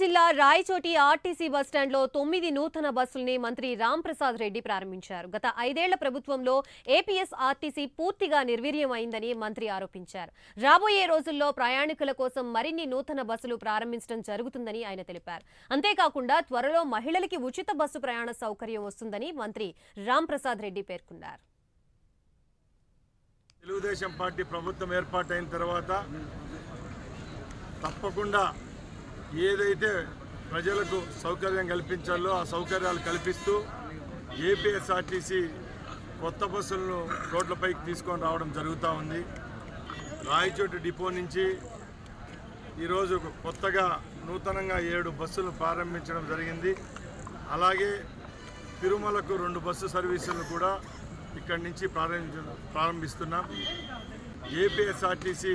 జిల్లా రాయచోటి ఆర్టీసీ బస్టాండ్లో తొమ్మిది నూతన బస్సుల్ని మంత్రి రామ్ ప్రసాద్ రెడ్డి ప్రారంభించారు. గత ఐదేళ్ళ ప్రభుత్వంలో ఏపీఎస్ ఆర్టీసీ పూర్తిగా నిర్వీర్యం అయిందని మంత్రి ఆరోపించారు. రాబోయే రోజుల్లో ప్రయాణికుల కోసం మరిన్ని నూతన బస్సులు ప్రారంభించడం జరుగుతుందని ఆయన తెలిపారు. అంతేకాకుండా త్వరలో మహిళలకి ఉచిత బస్సు ప్రయాణ సౌకర్యం వస్తుందని మంత్రి రామ్ ప్రసాద్ రెడ్డి పేర్కొన్నారు. తెలుగుదేశం పార్టీ ప్రభుత్వం ఏర్పాటైన తర్వాత తప్పకుండా ఏదైతే ప్రజలకు సౌకర్యం కల్పించాలో ఆ సౌకర్యాలు కల్పిస్తూ ఏపీఎస్ఆర్టీసీ కొత్త బస్సులను రోడ్లపైకి తీసుకొని రావడం జరుగుతూ ఉంది. రాయచోటు డిపో నుంచి ఈరోజు కొత్తగా నూతనంగా ఏడు బస్సులు ప్రారంభించడం జరిగింది. అలాగే తిరుమలకు రెండు బస్సు సర్వీసులను కూడా ఇక్కడి నుంచి ప్రారంభించ ప్రారంభిస్తున్నాం. ఏపీఎస్ఆర్టీసీ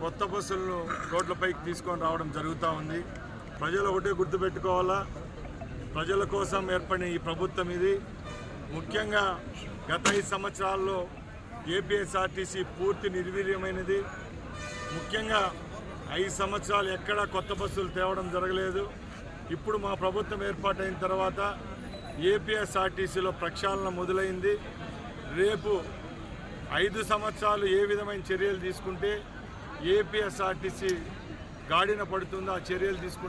కొత్త బస్సులను రోడ్లపైకి తీసుకొని రావడం జరుగుతూ ఉంది. ప్రజలు ఒకటే గుర్తుపెట్టుకోవాలా? ప్రజల కోసం ఏర్పడిన ఈ ప్రభుత్వం ఇది. ముఖ్యంగా గత ఐదు సంవత్సరాల్లో ఏపీఎస్ఆర్టీసీ పూర్తి నిర్వీర్యమైనది. ముఖ్యంగా ఐదు సంవత్సరాలు ఎక్కడా కొత్త బస్సులు తేవడం జరగలేదు. ఇప్పుడు మా ప్రభుత్వం ఏర్పాటైన తర్వాత ఏపీఎస్ఆర్టీసీలో ప్రక్షాళన మొదలైంది. రేపు ఐదు సంవత్సరాలు ఏ విధమైన చర్యలు తీసుకుంటే ఏపీఎస్ఆర్టీసీ గాడిన పడుతుందో ఆ చర్యలు తీసుకుంటే